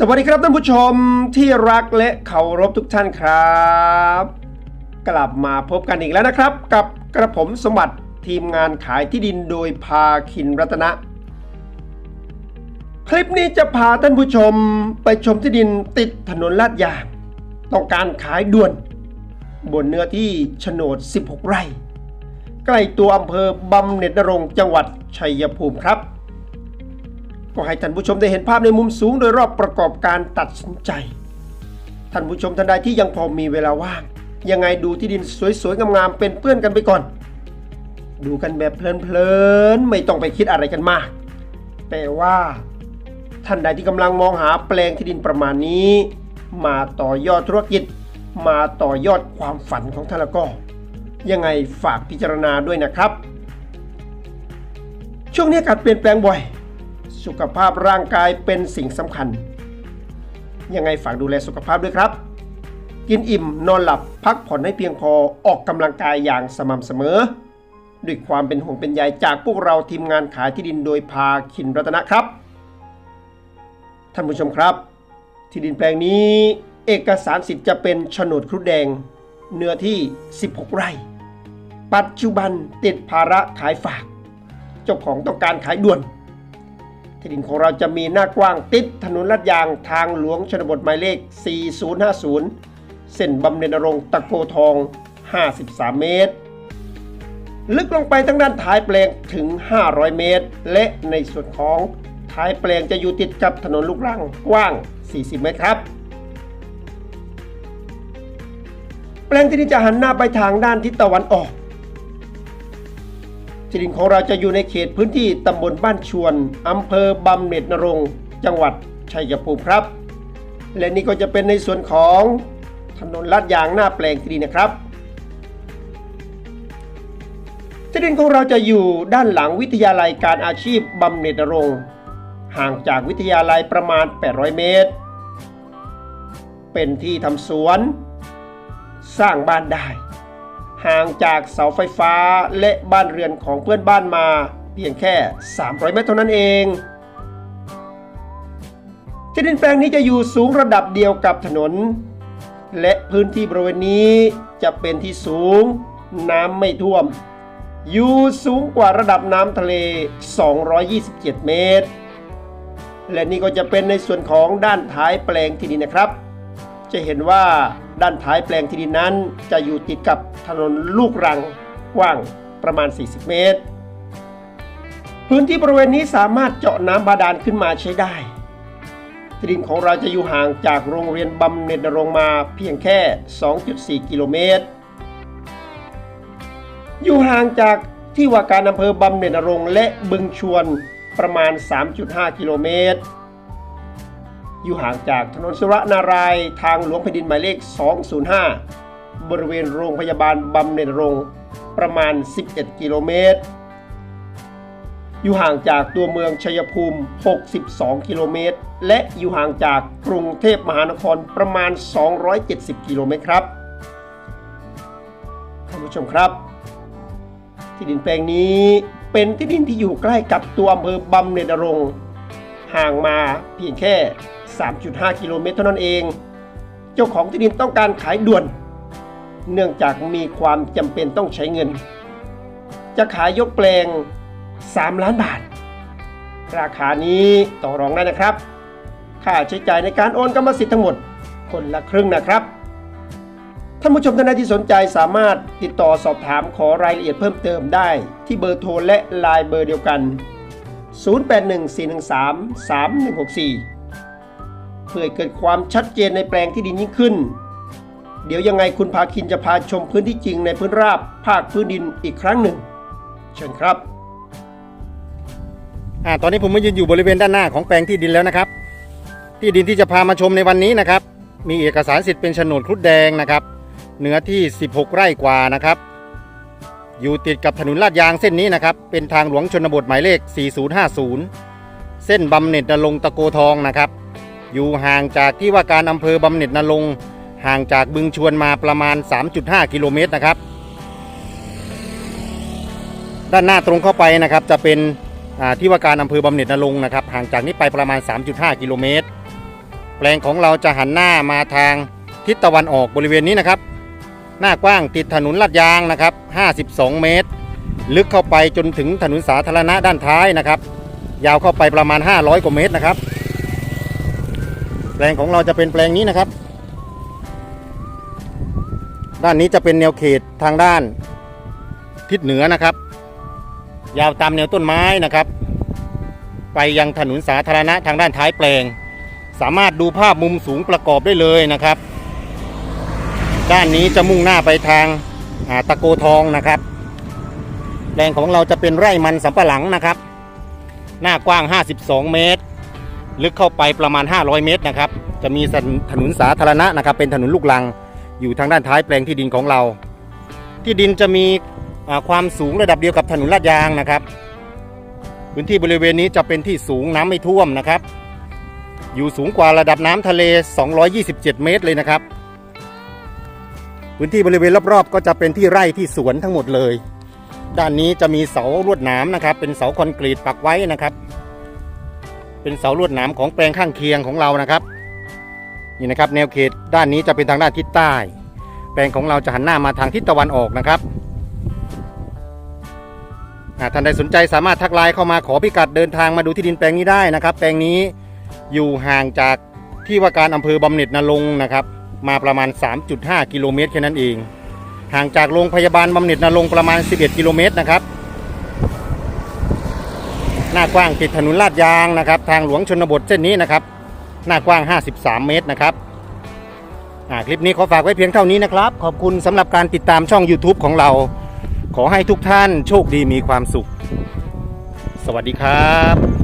สวัสดีครับท่านผู้ชมที่รักและเคารพทุกท่านครับ กลับมาพบกันอีกแล้วนะครับ กับกระผมสมบัติทีมงานขายที่ดินโดยพาคินรัตนะ คลิปนี้จะพาท่านผู้ชมไปชมที่ดินติดถนนลาดยาง ต้องการขายด่วน บนเนื้อที่โฉนด 16 ไร่ ใกล้ตัวอำเภอบำเหน็จนรงจังหวัดชัยภูมิครับ ก็ให้ท่านผู้ชมได้เห็นภาพในมุมสูงโดยรอบประกอบการตัดสินใจ ท่านผู้ชมท่านใดที่ยังพอมีเวลาว่าง ยังไงดูที่ดินสวยๆงามๆเป็นเพื่อนกันไปก่อน ดูกันแบบเพลินๆไม่ต้องไปคิดอะไรกันมาก แต่ว่า ท่านใดที่กำลังมองหาแปลงที่ดินประมาณนี้ มาต่อยอดธุรกิจ มาต่อยอดความฝันของท่านแล้วก็ ยังไงฝากพิจารณาด้วยนะครับ ช่วงนี้อากาศเปลี่ยนแปลงบ่อย สุขภาพร่างกายเป็นสิ่งสำคัญ ยังไงฝากดูแลสุขภาพด้วยครับ กินอิ่มนอนหลับพักผ่อนให้เพียงพอออกกำลังกายอย่างสม่ำเสมอ ด้วยความเป็นห่วงเป็นใยจากพวกเราทีมงานขายที่ดินโดยพาคินรัตนะครับ ท่านผู้ชมครับ ที่ดินแปลงนี้ เอกสารสิทธิ์จะเป็นโฉนดครุฑแดง เนื้อที่ 16 ไร่ ปัจจุบันติดภาระขายฝาก เจ้าของต้องการขายด่วน ที่ดินของเราจะมีหน้ากว้างติดถนนลาดยางทางหลวงชนบทหมายเลข 4050 เส้นบำเหน็จนรงตะโกทอง 53 เมตร ลึกลงไปทั้งด้านท้ายแปลงถึง 500 เมตร และในส่วนของท้ายแปลงจะอยู่ติดกับถนนลูกรังกว้าง 40 เมตรครับแปลงที่ดินจะหันหน้าไปทางด้านทิศตะวันออก ที่ดินของเราจะอยู่ในเขตพื้นที่ตำบลบ้านชวนอำเภอบำเหน็จนรงจังหวัดชัยภูมิครับ และนี่ก็จะเป็นในส่วนของถนนลาดยางหน้าแปลงที่ดินนะครับที่ดินของเราจะอยู่ด้านหลังวิทยาลัยการอาชีพบำเหน็จนรงห่างจากวิทยาลัยประมาณ 800 เมตร เป็นที่ทำสวน สร้างบ้านได้ ห่างจากเสาไฟฟ้าและบ้านเรือนของเพื่อนบ้านมาเพียงแค่ 300 เมตรเท่านั้นเองที่ดินแปลงนี้จะอยู่สูงระดับเดียวกับถนน และพื้นที่บริเวณนี้จะเป็นที่สูง น้ำไม่ท่วม อยู่สูงกว่าระดับน้ำทะเล 227 เมตร และนี่ก็จะเป็นในส่วนของด้านท้ายแปลงที่ดินนะครับ จะเห็นว่า ด้านท้ายแปลงที่ดินนั้น จะอยู่ติดกับถนนลูกรังกว้างประมาณ 40 เมตร พื้นที่บริเวณนี้สามารถเจาะน้ำบาดาลขึ้นมาใช้ได้ที่ดินของเราจะอยู่ห่างจากโรงเรียนบำเหน็จนรงมาเพียงแค่ 2.4 กิโลเมตร อยู่ห่างจากที่ว่าการอำเภอบำเหน็จนรงและบึงชวนประมาณ 3.5 กิโลเมตร อยู่ห่างจากถนนสุรนารายทางหลวงแผ่นดินหมายเลข 205 บริเวณโรงพยาบาลบำเหน็จนรงประมาณ 11 กิโลเมตร อยู่ห่างจากตัวเมืองชัยภูมิ 62 กิโลเมตร และอยู่ห่างจากกรุงเทพมหานครประมาณ 270 กิโลเมตรครับ ท่านผู้ชมครับ ที่ดินแปลงนี้เป็นที่ดินที่อยู่ใกล้กับตัวอำเภอบำเหน็จนรงห่างมาเพียงแค่ 3.5 กิโลเมตรเท่านั้นเอง เจ้าของที่ดินต้องการขายด่วน เนื่องจากมีความจำเป็นต้องใช้เงิน จะขายยกแปลง 3 ล้านบาท ราคานี้ต่อรองได้นะครับ ค่าใช้จ่ายในการโอนกรรมสิทธิ์ทั้งหมดคนละครึ่งนะครับท่านผู้ชมท่านใดที่สนใจสามารถติดต่อสอบถามขอรายละเอียดเพิ่มเติมได้ ที่เบอร์โทรและไลน์เบอร์เดียวกัน 0814133164 เพื่อเกิดความชัดเจนในแปลงที่ดินยิ่งขึ้น เดี๋ยวยังไงคุณพาคินจะพาชมพื้นที่จริงในพื้นราบภาคพื้นดินอีกครั้งหนึ่ง เชิญครับอ่าตอนนี้ผมมายืนอยู่บริเวณด้านหน้าของแปลงที่ดินแล้วนะครับ ที่ดินที่จะพามาชมในวันนี้นะครับ มีเอกสารสิทธิ์เป็นโฉนดครุฑแดงนะครับเนื้อที่ 16 ไร่กว่านะครับ อยู่ติดกับถนนลาดยางเส้นนี้นะครับ เป็นทางหลวงชนบทหมายเลข 4050 เส้นบำเหน็จนรงตะโกทองนะครับ อยู่ห่างจากที่ว่าการอำเภอบำเหน็จนรงห่างจากบึงชวนมาประมาณ 3.5 กิโลเมตรนะครับ ด้านหน้าตรงเข้าไปนะครับจะเป็นที่ว่าการอำเภอบำเหน็จนรงนะครับ ห่างจากนี้ไปประมาณ 3.5 กิโลเมตร แปลงของเราจะหันหน้ามาทางทิศตะวันออกบริเวณนี้นะครับ หน้ากว้างติดถนนลาดยางนะครับ 52 เมตร ลึกเข้าไปจนถึงถนนสาธารณะด้านท้ายนะครับ ยาวเข้าไปประมาณ 500 กว่าเมตรนะครับ แปลงของเราจะเป็นแปลงนี้นะครับ ด้านนี้จะเป็นแนวเขตทางด้าน ทิศเหนือนะครับ ยาวตามแนวต้นไม้นะครับ ไปยังถนนสาธารณะทางด้านท้ายแปลง สามารถดูภาพมุมสูงประกอบได้เลยนะครับ ด้านนี้จะมุ่งหน้าไปทางาตะโกทองนะครับแปลงของเราจะเป็นไร่มันสำปะหลังนะครับ หน้ากว้าง 52 เมตร ลึกเข้าไปประมาณ 500 เมตรนะครับ จะมีถนนสาธารณะนะครับ เป็นถนนลูกลัง อยู่ทางด้านท้ายแปลงที่ดินของเรา ที่ดินจะมีความสูงระดับเดียวกับถนนลาดยางนะครับ พื้นที่บริเวณนี้จะเป็นที่สูงน้ำไม่ท่วมนะครับ อยู่สูงกว่าระดับน้ำทะเล 227 เมตรเลยนะครับ พื้นที่บริเวณรอบๆ ก็จะเป็นที่ไร่ที่สวนทั้งหมดเลย ด้านนี้จะมีเสาลวดหนามนะครับ เป็นเสาคอนกรีตปักไว้นะครับ เป็นเสาลวดหนามของแปลงข้างเคียงของเรานะครับนี่นะครับ แนวเขตด้านนี้จะเป็นทางด้านทิศใต้ แปลงของเราจะหันหน้ามาทางทิศตะวันออกนะครับท่านใดสนใจสามารถทักไลน์เข้ามาขอพิกัดเดินทางมาดูที่ดินแปลงนี้ได้นะครับ แปลงนี้อยู่ห่างจากที่ว่าการอำเภอบำเหน็จนรงนะครับ มาประมาณ 3.5 กิโลเมตรแค่นั้นเอง ห่างจากโรงพยาบาลบำเหน็จนรงประมาณ 11 กิโลเมตรนะครับ น้ากว้างติดถนนลาดยางนะครับ ทางหลวงชนบทเส้นนี้นะครับ หน้ากว้าง 53 เมตรนะครับอ่าคลิปนี้ขอฝากไว้เพียงเท่านี้นะครับ ขอบคุณสำหรับการติดตามช่อง YouTube ของเรา ขอให้ทุกท่านโชคดีมีความสุข สวัสดีครับ